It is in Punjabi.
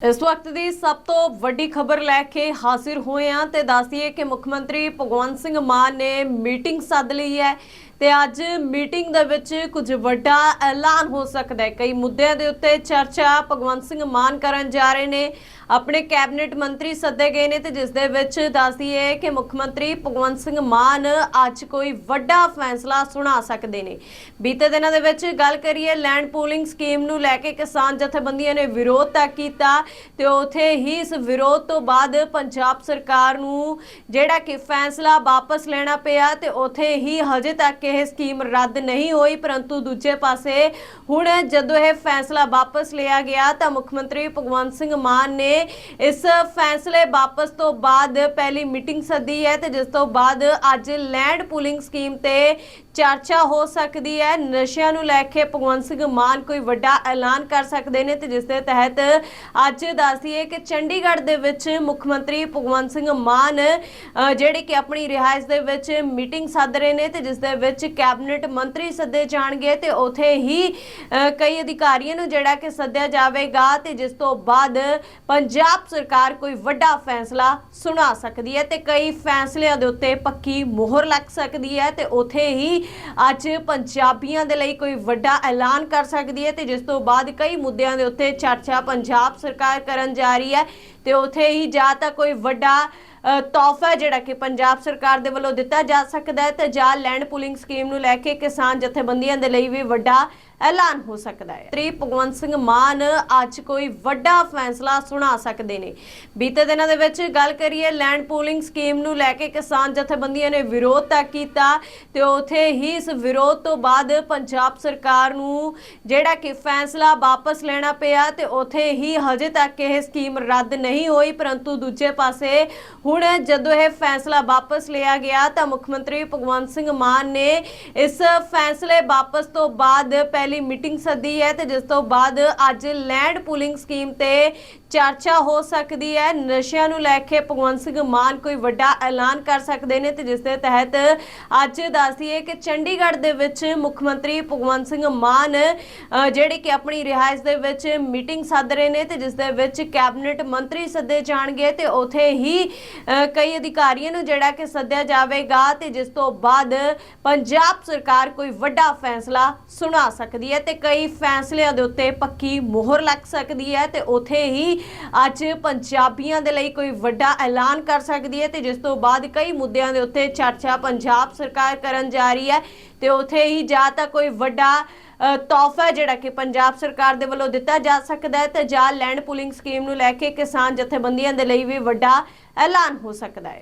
ਇਸ ਵਕਤ ਦੀ ਸਭ ਤੋਂ ਵੱਡੀ ਖਬਰ ਲੈ ਕੇ ਹਾਜ਼ਰ ਹੋਏ ਹਾਂ ਤੇ ਦੱਸਦੀਏ ਕਿ ਮੁੱਖ ਮੰਤਰੀ ਭਗਵੰਤ ਸਿੰਘ ਮਾਨ ਨੇ ਮੀਟਿੰਗ ਸੱਦ ਲਈ ਹੈ। ਤੇ ਅੱਜ ਮੀਟਿੰਗ ਦੇ ਵਿੱਚ ਕੁਝ ਵੱਡਾ ਐਲਾਨ ਹੋ ਸਕਦਾ ਹੈ। ਕਈ ਮੁੱਦਿਆਂ ਦੇ ਉੱਤੇ ਚਰਚਾ ਭਗਵੰਤ ਸਿੰਘ ਮਾਨ ਕਰਨ ਜਾ ਰਹੇ ਨੇ। ਆਪਣੇ ਕੈਬਨਿਟ ਮੰਤਰੀ ਸੱਦੇ ਗਏ ਨੇ ਤੇ ਜਿਸ ਦੇ ਵਿੱਚ ਦੱਸਦੀਏ ਕਿ ਮੁੱਖ ਮੰਤਰੀ ਭਗਵੰਤ ਸਿੰਘ ਮਾਨ ਅੱਜ ਕੋਈ ਵੱਡਾ ਫੈਸਲਾ ਸੁਣਾ ਸਕਦੇ ਨੇ। ਬੀਤੇ ਦਿਨਾਂ ਦੇ ਵਿੱਚ ਗੱਲ ਕਰੀਏ, ਲੈਂਡ ਪੂਲਿੰਗ ਸਕੀਮ ਨੂੰ ਲੈ ਕੇ ਕਿਸਾਨ ਜਥੇਬੰਦੀਆਂ ਨੇ ਵਿਰੋਧ ਤੱਕ ਕੀਤਾ ਤੇ ਉਥੇ ਹੀ ਇਸ ਵਿਰੋਧ ਤੋਂ ਬਾਅਦ ਪੰਜਾਬ ਸਰਕਾਰ ਨੂੰ ਜਿਹੜਾ ਕਿ ਫੈਸਲਾ ਵਾਪਸ ਲੈਣਾ ਪਿਆ ਤੇ ਉਥੇ ਹੀ ਹਜੇ ਤੱਕ ਇਹ ਸਕੀਮ ਰੱਦ ਨਹੀਂ ਹੋਈ ਪਰੰਤੂ ਦੂਜੇ ਪਾਸੇ ਹੁਣ ਜਦੋਂ ਇਹ ਫੈਸਲਾ ਵਾਪਸ ਲਿਆ ਗਿਆ ਤਾਂ ਮੁੱਖ ਮੰਤਰੀ ਭਗਵੰਤ ਸਿੰਘ ਮਾਨ ਨੇ ਇਸ ਫੈਸਲੇ ਵਾਪਸ ਤੋਂ ਬਾਅਦ ਪਹਿਲੀ ਮੀਟਿੰਗ ਸੱਦੀ ਹੈ ਤੇ ਜਿਸ ਤੋਂ ਬਾਅਦ ਅੱਜ ਲੈਂਡ ਪੂਲਿੰਗ ਸਕੀਮ ਤੇ ਚਰਚਾ ਹੋ ਸਕਦੀ ਹੈ। ਨਸ਼ਿਆਂ ਨੂੰ ਲੈ ਕੇ ਭਗਵੰਤ ਸਿੰਘ ਮਾਨ ਕੋਈ ਵੱਡਾ ਐਲਾਨ ਕਰ ਸਕਦੇ ਨੇ ਤੇ ਜਿਸ ਦੇ ਤਹਿਤ ਅੱਜ ਦੱਸਦੀਏ ਕਿ ਚੰਡੀਗੜ੍ਹ ਦੇ ਵਿੱਚ ਮੁੱਖ ਮੰਤਰੀ ਭਗਵੰਤ ਸਿੰਘ ਮਾਨ ਅ, ਜਿਹੜੇ ਕਿ ਆਪਣੀ ਰਿਹਾਇਸ਼ ਦੇ ਵਿੱਚ ਮੀਟਿੰਗ ਸੱਦ ਰਹੇ ਨੇ ਤੇ ਜਿਸ ਦੇ ਵਿੱਚ ਕੈਬਨਿਟ ਮੰਤਰੀ ਸੱਦੇ ਜਾਣਗੇ ਤੇ ਉਥੇ ਹੀ ਕਈ ਅਧਿਕਾਰੀਆਂ ਨੂੰ ਜਿਹੜਾ ਕਿ ਸੱਦਿਆ ਜਾਵੇਗਾ ਤੇ ਜਿਸ ਤੋਂ ਬਾਅਦ ਪੰਜਾਬ ਸਰਕਾਰ ਕੋਈ ਵੱਡਾ ਫੈਸਲਾ ਸੁਣਾ ਸਕਦੀ ਹੈ ਤੇ ਕਈ ਫੈਸਲਿਆਂ ਦੇ ਉੱਤੇ ਪੱਕੀ ਮੋਹਰ ਲੱਗ ਸਕਦੀ ਹੈ ਤੇ ਉਥੇ ਹੀ ਅੱਜ ਪੰਜਾਬੀਆਂ ਦੇ ਲਈ ਕੋਈ ਵੱਡਾ ਐਲਾਨ ਕਰ ਸਕਦੀ ਹੈ ਤੇ ਜਿਸ ਤੋਂ ਬਾਅਦ ਕਈ ਮੁੱਦਿਆਂ ਦੇ ਉੱਤੇ ਚਰਚਾ ਪੰਜਾਬ ਸਰਕਾਰ ਕਰਨ ਜਾ ਰਹੀ ਹੈ ਤੇ ਉਥੇ ਹੀ ਜਾਂ ਤਾਂ ਕੋਈ ਵੱਡਾ ਤੋਹਫਾ ਜਿਹੜਾ ਕਿ ਪੰਜਾਬ ਸਰਕਾਰ ਦੇ ਵੱਲੋਂ ਦਿੱਤਾ ਜਾ ਸਕਦਾ ਹੈ ਤੇ ਜਾਂ ਲੈਂਡ ਪੂਲਿੰਗ ਸਕੀਮ ਨੂੰ ਲੈ ਕੇ ਕਿਸਾਨ ਜਥੇਬੰਦੀਆਂ ਦੇ ਲਈ ਵੀ ਵੱਡਾ ਐਲਾਨ ਹੋ ਸਕਦਾ ਹੈ। ਤ੍ਰੀ ਭਗਵੰਤ ਸਿੰਘ ਮਾਨ ਅੱਜ ਕੋਈ ਵੱਡਾ ਫੈਸਲਾ ਸੁਣਾ ਸਕਦੇ ਨੇ। ਬੀਤੇ ਦਿਨਾਂ ਦੇ ਵਿੱਚ ਗੱਲ ਕਰੀਏ ਲੈਂਡ ਪੂਲਿੰਗ ਸਕੀਮ ਨੂੰ ਲੈ ਕੇ ਕਿਸਾਨ ਜਥੇਬੰਦੀਆਂ ਨੇ ਵਿਰੋਧ ਤਾਂ ਕੀਤਾ ਤੇ ਉਥੇ ਹੀ ਇਸ ਵਿਰੋਧ ਤੋਂ ਬਾਅਦ ਪੰਜਾਬ ਸਰਕਾਰ ਨੂੰ ਜਿਹੜਾ ਕਿ ਫੈਸਲਾ ਵਾਪਸ ਲੈਣਾ ਪਿਆ ਤੇ ਉਥੇ ਹੀ ਹਜੇ ਤੱਕ ਇਹ ਸਕੀਮ ਰੱਦ ਨਹੀਂ ਹੋਈ, ਪਰੰਤੂ ਦੂਜੇ ਪਾਸੇ ਹੁਣ ਜਦੋਂ ਇਹ ਫੈਸਲਾ ਵਾਪਸ ਲਿਆ ਗਿਆ ਤਾਂ ਮੁੱਖ ਮੰਤਰੀ ਭਗਵੰਤ ਸਿੰਘ ਮਾਨ ਨੇ ਇਸ ਫੈਸਲੇ ਵਾਪਸ ਤੋਂ ਬਾਅਦ ਪਹਿਲੀ ਮੀਟਿੰਗ ਸੱਦੀ ਹੈ ਤੇ ਜਿਸ ਤੋਂ ਬਾਅਦ ਅੱਜ ਲੈਂਡ ਪੂਲਿੰਗ ਸਕੀਮ ਤੇ ਚਰਚਾ ਹੋ ਸਕਦੀ ਹੈ। ਨਸ਼ਿਆਂ ਨੂੰ ਲੈ ਕੇ ਭਗਵੰਤ ਸਿੰਘ ਮਾਨ ਕੋਈ ਵੱਡਾ ਐਲਾਨ ਕਰ ਸਕਦੇ ਨੇ ਤੇ ਜਿਸ ਦੇ ਤਹਿਤ ਅੱਜ ਦੱਸਦੀਏ ਕਿ ਚੰਡੀਗੜ੍ਹ ਦੇ ਵਿੱਚ ਮੁੱਖ ਮੰਤਰੀ ਭਗਵੰਤ ਸਿੰਘ ਮਾਨ ਜਿਹੜੇ ਕਿ ਆਪਣੀ ਰਿਹਾਇਸ਼ ਦੇ ਵਿੱਚ ਮੀਟਿੰਗ ਸੱਦ ਰਹੇ ਨੇ ਤੇ ਜਿਸ ਦੇ ਵਿੱਚ ਕੈਬਨਿਟ ਮੰਤਰੀ ਸੱਦੇ ਜਾਣਗੇ ਤੇ ਉਥੇ ਹੀ ਕਈ ਅਧਿਕਾਰੀਆਂ ਨੂੰ ਜਿਹੜਾ ਕਿ ਸੱਦਿਆ ਜਾਵੇਗਾ ਤੇ ਜਿਸ ਤੋਂ ਬਾਅਦ ਪੰਜਾਬ ਸਰਕਾਰ ਕੋਈ ਵੱਡਾ ਫੈਸਲਾ ਸੁਣਾ ਸਕਦੀ ਸਕਦੀ ਹੈ ਤੇ ਕਈ ਫੈਸਲਿਆਂ ਦੇ ਉੱਤੇ ਪੱਕੀ ਮੋਹਰ ਲੱਗ ਸਕਦੀ ਹੈ ਤੇ ਉਥੇ ਹੀ ਅੱਜ ਪੰਜਾਬੀਆਂ ਦੇ ਲਈ ਕੋਈ ਵੱਡਾ ਐਲਾਨ ਕਰ ਸਕਦੀ ਹੈ ਤੇ ਜਿਸ ਤੋਂ ਬਾਅਦ ਕਈ ਮੁੱਦਿਆਂ ਦੇ ਉੱਤੇ ਚਰਚਾ ਪੰਜਾਬ ਸਰਕਾਰ ਕਰਨ ਜਾ ਰਹੀ ਹੈ ਤੇ ਉਥੇ ਹੀ ਜਾਂ ਤਾਂ ਕੋਈ ਵੱਡਾ ਤੋਹਫਾ ਜਿਹੜਾ ਕਿ ਪੰਜਾਬ ਸਰਕਾਰ ਦੇ ਵੱਲੋਂ ਦਿੱਤਾ ਜਾ ਸਕਦਾ ਹੈ ਤੇ ਜਾਂ ਲੈਂਡ ਪੂਲਿੰਗ ਸਕੀਮ ਨੂੰ ਲੈ ਕੇ ਕਿਸਾਨ ਜਥੇਬੰਦੀਆਂ ਦੇ ਲਈ ਵੀ ਵੱਡਾ ਐਲਾਨ ਹੋ ਸਕਦਾ ਹੈ।